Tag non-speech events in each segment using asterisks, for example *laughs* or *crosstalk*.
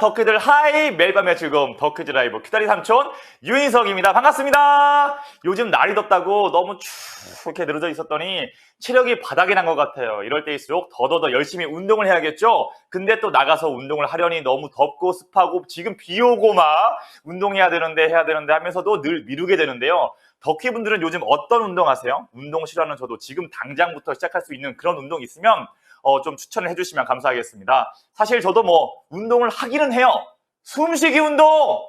덕후들 하이 매일 밤의 즐거움 덕후즈 라이브 키다리 삼촌 유인석입니다. 반갑습니다. 요즘 날이 덥다고 너무 축 이렇게 늘어져 있었더니 체력이 바닥이 난 것 같아요. 이럴 때일수록 더더더 열심히 운동을 해야겠죠? 근데 또 나가서 운동을 하려니 너무 덥고 습하고 지금 비 오고 막 운동해야 되는데 해야 되는데 하면서도 늘 미루게 되는데요. 덕후분들은 요즘 어떤 운동 하세요? 운동 싫어하는 저도 지금 당장부터 시작할 수 있는 그런 운동 있으면 어, 좀 추천을 해주시면 감사하겠습니다. 사실 저도 뭐 운동을 하기는 해요. 숨쉬기 운동!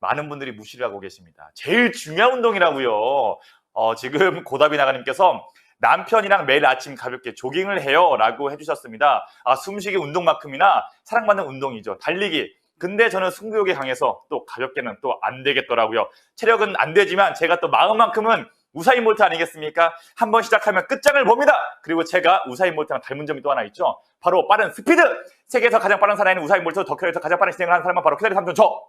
많은 분들이 무시를 하고 계십니다. 제일 중요한 운동이라고요. 어, 지금 고다비 나가님께서 남편이랑 매일 아침 가볍게 조깅을 해요 라고 해주셨습니다. 아, 숨쉬기 운동만큼이나 사랑받는 운동이죠. 달리기. 근데 저는 승부욕이 강해서 또 가볍게는 또 안 되겠더라고요. 체력은 안 되지만 제가 또 마음만큼은 우사인 볼트 아니겠습니까? 한번 시작하면 끝장을 봅니다. 그리고 제가 우사인 볼트랑 닮은 점이 또 하나 있죠. 바로 빠른 스피드. 세계에서 가장 빠른 사나이는 우사인 볼트, 덕혈에서 가장 빠른 진행을 하는 사람은 바로 키다리 삼촌 저.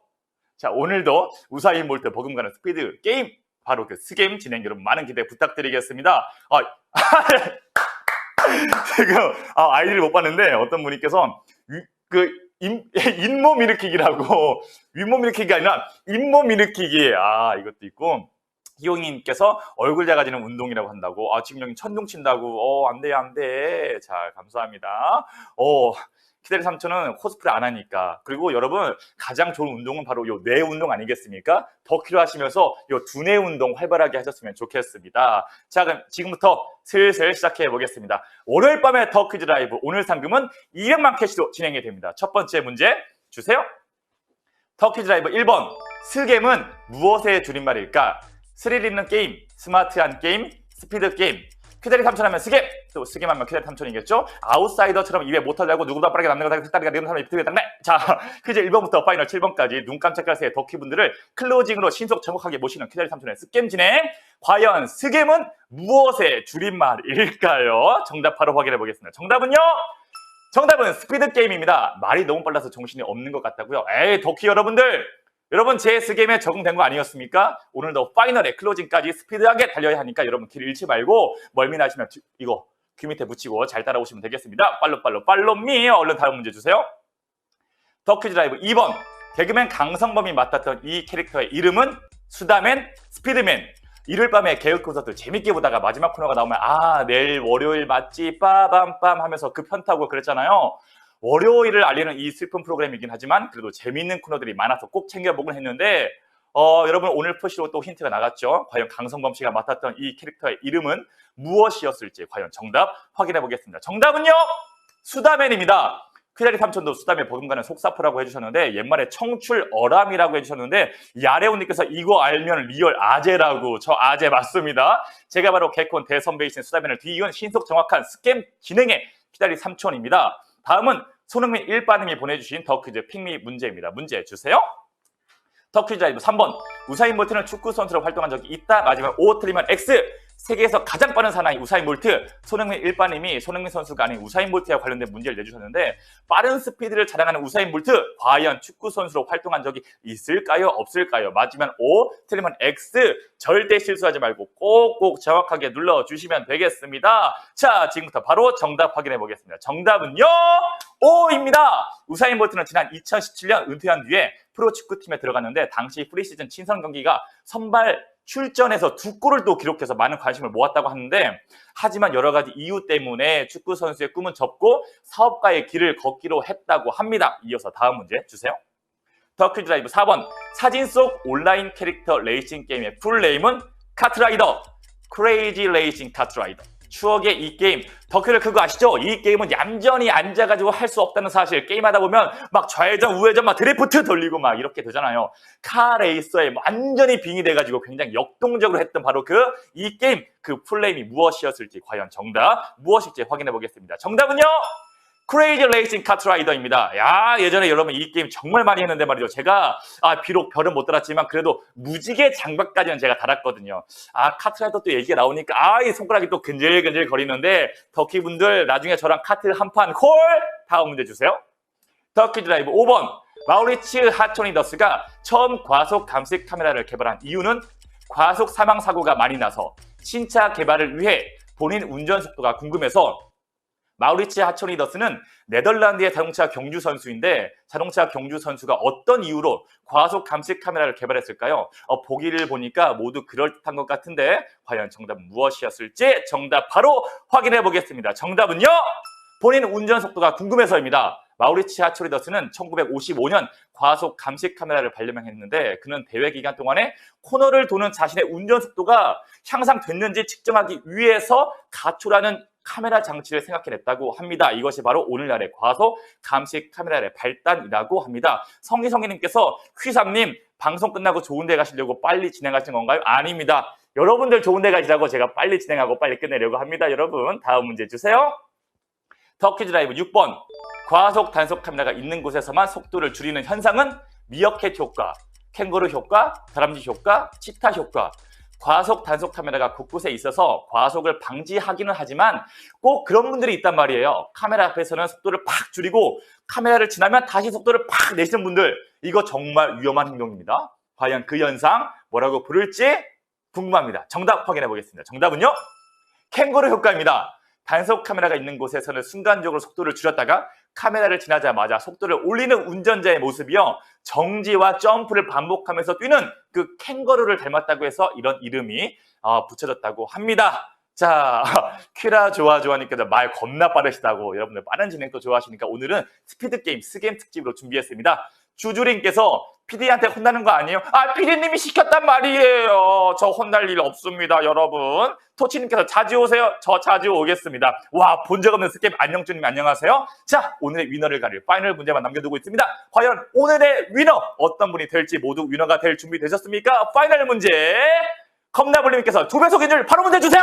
자, 오늘도 우사인 볼트 버금가는 스피드 게임 바로 그 스게임 진행 여러분 많은 기대 부탁드리겠습니다. 아, *laughs* 지금 아, 아이디를 못 봤는데 어떤 분이께서 위- 그 인, *laughs* 잇몸 일으키기라고 *laughs* 윗몸 일으키기 아니라 잇몸 일으키기 아 이것도 있고 희용님께서 얼굴 작아지는 운동이라고 한다고. 아 지금 여기 천둥 친다고. 어 안 돼 안 돼. 자 감사합니다. 어 키데리 삼촌은 코스프레 안 하니까. 그리고 여러분 가장 좋은 운동은 바로 요 뇌 운동 아니겠습니까? 더 필요하시면서 요 두뇌 운동 활발하게 하셨으면 좋겠습니다. 자 그럼 지금부터 슬슬 시작해 보겠습니다. 월요일 밤의 더 퀴즈 라이브. 오늘 상금은 200만 캐시로 진행이 됩니다. 첫 번째 문제 주세요. 더 퀴즈 라이브 1번. 스겜은 무엇의 줄임말일까 스릴 있는 게임, 스마트한 게임, 스피드 게임. 퀴데리 삼촌하면 스겜, 또 스겜 하면 퀴데리 삼촌이겠죠? 아웃사이더처럼 입에 못터 달고 누구보다 빠르게 남는 거다 딸리가 내는 사람이 비트게 땅네. 자, *laughs* 퀴즈 1번부터 파이널 7번까지 눈 깜짝할 새의 덕후분들을 클로징으로 신속 정확하게 모시는 퀴데리 삼촌의 스겜 진행. 과연 스겜은 무엇의 줄임말일까요? 정답 바로 확인해 보겠습니다. 정답은요? 정답은 스피드 게임입니다. 말이 너무 빨라서 정신이 없는 것 같다고요. 에이, 덕후 여러분들! 여러분 제 스게임에 적응된 거 아니었습니까? 오늘도 파이널에 클로징까지 스피드하게 달려야 하니까 여러분 길 잃지 말고 멀미나시면 뒤- 이거 귀 밑에 붙이고 잘 따라오시면 되겠습니다. 빨로 빨로 빨로미 얼른 다음 문제 주세요. 더 퀴즈 라이브 2번 개그맨 강성범이 맡았던 이 캐릭터의 이름은 수다맨, 스피드맨 일요일 밤에 개그 콘서트 재밌게 보다가 마지막 코너가 나오면 아 내일 월요일 맞지 빠밤빰 하면서 그 편타고 그랬잖아요. 월요일을 알리는 이 슬픈 프로그램이긴 하지만 그래도 재미있는 코너들이 많아서 꼭 챙겨보곤 했는데 어, 여러분 오늘 푸시로 또 힌트가 나갔죠. 과연 강성범 씨가 맡았던 이 캐릭터의 이름은 무엇이었을지 과연 정답 확인해 보겠습니다. 정답은요 수다맨입니다. 퀴다리 삼촌도 수다맨 버금가는 속사포라고 해주셨는데 옛말에 청출 어람이라고 해주셨는데 야레온님께서 이거 알면 리얼 아재라고 저 아재 맞습니다. 제가 바로 개콘 대선배이신 수다맨을 뒤이은 신속 정확한 스캠 진행의 퀴다리 삼촌입니다. 다음은 손흥민 일빠님이 보내주신 더 퀴즈 핑미 문제입니다. 문제 주세요. 더 퀴즈 라이브 3번. 우사인 볼트는 축구 선수로 활동한 적이 있다. 마지막 O 틀리면 X. 세계에서 가장 빠른 사나이 우사인 볼트. 손흥민 일빠님이 손흥민 선수가 아닌 우사인 볼트와 관련된 문제를 내주셨는데 빠른 스피드를 자랑하는 우사인 볼트. 과연 축구 선수로 활동한 적이 있을까요? 없을까요? 맞으면 O, 틀리면 X. 절대 실수하지 말고 꼭꼭 정확하게 눌러주시면 되겠습니다. 자, 지금부터 바로 정답 확인해 보겠습니다. 정답은요? O입니다. 우사인 볼트는 지난 2017년 은퇴한 뒤에 프로 축구팀에 들어갔는데 당시 프리시즌 친선 경기가 선발 출전해서 두 골을 또 기록해서 많은 관심을 모았다고 하는데 하지만 여러 가지 이유 때문에 축구 선수의 꿈은 접고 사업가의 길을 걷기로 했다고 합니다. 이어서 다음 문제 주세요. 더 퀴즈 라이브 4번 사진 속 온라인 캐릭터 레이싱 게임의 풀네임은 카트라이더 크레이지 레이싱 카트라이더 추억의 이 게임. 덕후를 그거 아시죠? 이 게임은 얌전히 앉아가지고 할 수 없다는 사실. 게임하다 보면 막 좌회전 우회전 막 드리프트 *laughs* 돌리고 막 이렇게 되잖아요. 카 레이서에 완전히 빙이 돼가지고 굉장히 역동적으로 했던 바로 그 이 게임. 그 풀네임이 무엇이었을지 과연 정답 무엇일지 확인해 보겠습니다. 정답은요 크레이지 레이싱 카트라이더입니다. 야 예전에 여러분 이 게임 정말 많이 했는데 말이죠. 제가 아 비록 별은 못 달았지만 그래도 무지개 장갑까지는 제가 달았거든요. 아 카트라이더 또 얘기가 나오니까 아 이 손가락이 또 근질근질 거리는데 덕키 분들 나중에 저랑 카트 한 판 콜 다음 문제 주세요. 덕키 드라이브 5번 마우리츠 하토니더스가 처음 과속 감식 카메라를 개발한 이유는 과속 사망 사고가 많이 나서 신차 개발을 위해 본인 운전 속도가 궁금해서 마우리치 하초리더스는 네덜란드의 자동차 경주 선수인데 자동차 경주 선수가 어떤 이유로 과속 감시 카메라를 개발했을까요? 어, 보기를 보니까 모두 그럴듯한 것 같은데 과연 정답은 무엇이었을지 정답 바로 확인해 보겠습니다. 정답은요? 본인 운전 속도가 궁금해서입니다. 마우리치 하초리더스는 1955년 과속 감시 카메라를 발명했는데 그는 대회 기간 동안에 코너를 도는 자신의 운전 속도가 향상됐는지 측정하기 위해서 가초라는 카메라 장치를 생각해냈다고 합니다. 이것이 바로 오늘날의 과속 감시 카메라의 발단이라고 합니다. 성희성희님께서 휘삼님 방송 끝나고 좋은 데 가시려고 빨리 진행하신 건가요? 아닙니다. 여러분들 좋은 데 가시라고 제가 빨리 진행하고 빨리 끝내려고 합니다. 여러분 다음 문제 주세요. 터키즈 라이브 6번 과속 단속 카메라가 있는 곳에서만 속도를 줄이는 현상은 미어캣 효과, 캥거루 효과, 다람쥐 효과, 치타 효과. 과속 단속 카메라가 곳곳에 있어서 과속을 방지하기는 하지만 꼭 그런 분들이 있단 말이에요. 카메라 앞에서는 속도를 팍 줄이고 카메라를 지나면 다시 속도를 팍 내시는 분들 이거 정말 위험한 행동입니다. 과연 그 현상 뭐라고 부를지 궁금합니다. 정답 확인해 보겠습니다. 정답은요? 캥거루 효과입니다. 단속 카메라가 있는 곳에서는 순간적으로 속도를 줄였다가 카메라를 지나자마자 속도를 올리는 운전자의 모습이요. 정지와 점프를 반복하면서 뛰는 그 캥거루를 닮았다고 해서 이런 이름이 어, 붙여졌다고 합니다. 자, *laughs* 퀴라 좋아 좋아님께서 말 겁나 빠르시다고 여러분들 빠른 진행 또 좋아하시니까 오늘은 스피드 게임 스겜 특집으로 준비했습니다. 주주님께서 PD한테 혼나는 거 아니에요? 아, PD님이 시켰단 말이에요. 저 혼날 일 없습니다, 여러분. 토치님께서 자주 오세요. 저 자주 오겠습니다. 와, 본 적 없는 스캠 안녕주님 안녕하세요. 자, 오늘의 위너를 가릴 파이널 문제만 남겨두고 있습니다. 과연 오늘의 위너 어떤 분이 될지 모두 위너가 될 준비 되셨습니까? 파이널 문제. 컵나블님께서 두 배속 인 줄 바로 문제 주세요.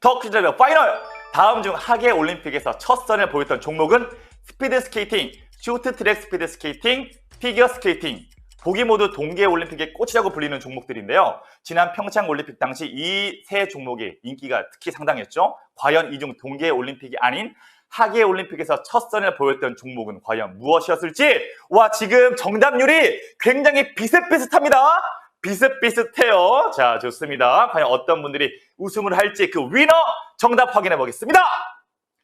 터키즈레벨 파이널! 다음 중 하계 올림픽에서 첫 선을 보였던 종목은 스피드 스케이팅, 쇼트 트랙 스피드 스케이팅, 피겨 스케이팅. 보기 모두 동계 올림픽의 꽃이라고 불리는 종목들인데요. 지난 평창 올림픽 당시 이 세 종목의 인기가 특히 상당했죠. 과연 이 중 동계 올림픽이 아닌 하계 올림픽에서 첫 선을 보였던 종목은 과연 무엇이었을지 와 지금 정답률이 굉장히 비슷비슷합니다. 비슷비슷해요. 자, 좋습니다. 과연 어떤 분들이 우승을 할지 그 위너 정답 확인해 보겠습니다.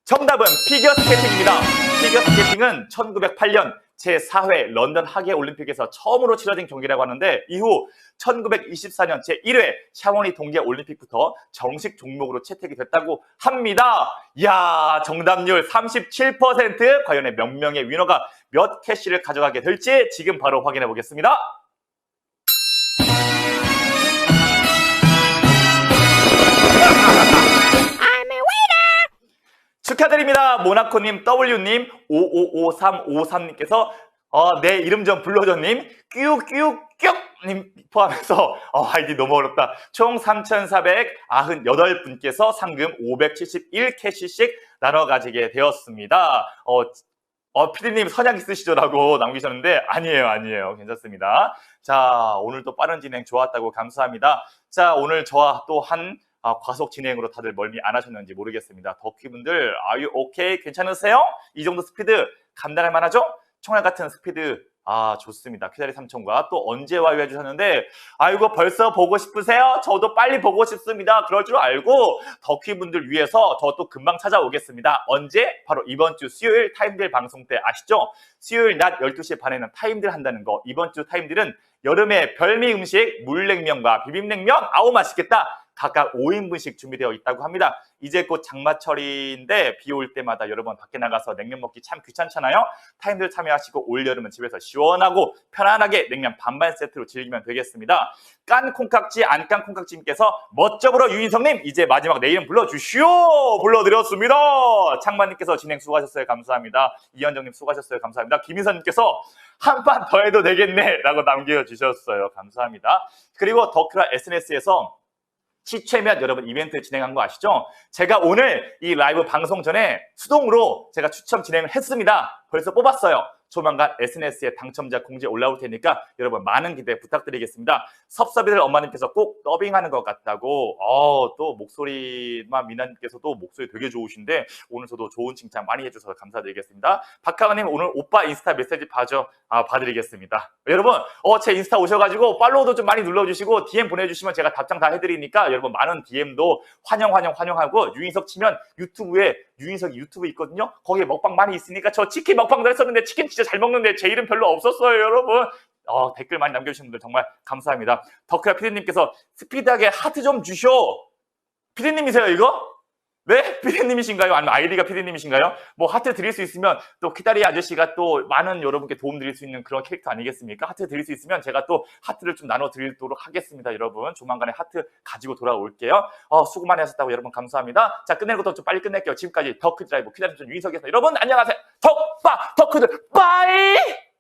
정답은 피겨 스케이팅입니다. 피겨 스케이팅은 1908년 제4회 런던 하계 올림픽에서 처음으로 치러진 경기라고 하는데 이후 1924년 제1회 샤워니 동계 올림픽부터 정식 종목으로 채택이 됐다고 합니다. 야 정답률 37% 과연의 몇 명의 위너가 몇 캐시를 가져가게 될지 지금 바로 확인해 보겠습니다. 축하드립니다. 모나코님, W님, 555353님께서 어, 내 이름 좀 불러줘님, 끼욱끼욱끼욱님 포함해서 어, 아이디 너무 어렵다. 총 3,498분께서 상금 571캐시씩 나눠 가지게 되었습니다. 어, 어, 피디님 선약 있으시죠 라고 남기셨는데 아니에요, 아니에요. 괜찮습니다. 자, 오늘 또 빠른 진행 좋았다고 감사합니다. 자, 오늘 저와 또한 아, 과속 진행으로 다들 멀미 안 하셨는지 모르겠습니다. 덕후분들, 아유, 오케이, 괜찮으세요? 이 정도 스피드 감당할 만하죠? 총알 같은 스피드, 아, 좋습니다. 퀴자리 삼촌과 또 언제 와요 해주셨는데, 아이고, 벌써 보고 싶으세요? 저도 빨리 보고 싶습니다. 그럴 줄 알고, 덕후분들 위해서 저 또 금방 찾아오겠습니다. 언제? 바로 이번 주 수요일 타임들 방송 때 아시죠? 수요일 낮 12시 반에는 타임들 한다는 거. 이번 주 타임들은 여름의 별미 음식, 물냉면과 비빔냉면, 아우, 맛있겠다. 각각 5인분씩 준비되어 있다고 합니다. 이제 곧 장마철인데 비 올 때마다 여러 번 밖에 나가서 냉면 먹기 참 귀찮잖아요. 타임들 참여하시고 올여름은 집에서 시원하고 편안하게 냉면 반반 세트로 즐기면 되겠습니다. 깐 콩깍지 안 깐 콩깍지님께서 멋져보러 유인성님 이제 마지막 내 이름 불러주시오 불러드렸습니다. 창만님께서 진행 수고하셨어요. 감사합니다. 이현정님 수고하셨어요. 감사합니다. 김인선님께서 한 판 더 해도 되겠네 라고 남겨주셨어요. 감사합니다. 그리고 더크라 SNS에서 시최면 여러분 이벤트 진행한 거 아시죠? 제가 오늘 이 라이브 방송 전에 수동으로 제가 추첨 진행을 했습니다. 벌써 뽑았어요. 조만간 SNS에 당첨자 공지 올라올 테니까 여러분 많은 기대 부탁드리겠습니다. 섭섭이들 엄마님께서 꼭 더빙하는 것 같다고 어, 또 목소리만 미나님께서도 목소리 되게 좋으신데 오늘 저도 좋은 칭찬 많이 해주셔서 감사드리겠습니다. 박하가님 오늘 오빠 인스타 메시지 봐줘 아 봐드리겠습니다. 여러분 어, 제 인스타 오셔가지고 팔로우도 좀 많이 눌러주시고 DM 보내주시면 제가 답장 다 해드리니까 여러분 많은 DM도 환영 환영 환영하고 유인석 치면 유튜브에 유인석이 유튜브 있거든요. 거기에 먹방 많이 있으니까 저 치킨 먹방도 했었는데 치킨 진짜 잘 먹는데 제 이름 별로 없었어요 여러분. 어, 댓글 많이 남겨주신 분들 정말 감사합니다. 덕후야 피디님께서 스피드하게 하트 좀 주쇼. 피디님이세요 이거? 네? 피디님이신가요? 아니면 아이디가 피디님이신가요? 뭐 하트 드릴 수 있으면 또 키다리 아저씨가 또 많은 여러분께 도움 드릴 수 있는 그런 캐릭터 아니겠습니까? 하트 드릴 수 있으면 제가 또 하트를 좀 나눠 드리도록 하겠습니다, 여러분. 조만간에 하트 가지고 돌아올게요. 어, 수고 많이 하셨다고 여러분 감사합니다. 자, 끝낼 것도 좀 빨리 끝낼게요. 지금까지 더크 드라이브 키다리 좀 유인석이었습니다. 여러분 안녕하세요. 덕바 덕크들 빠이!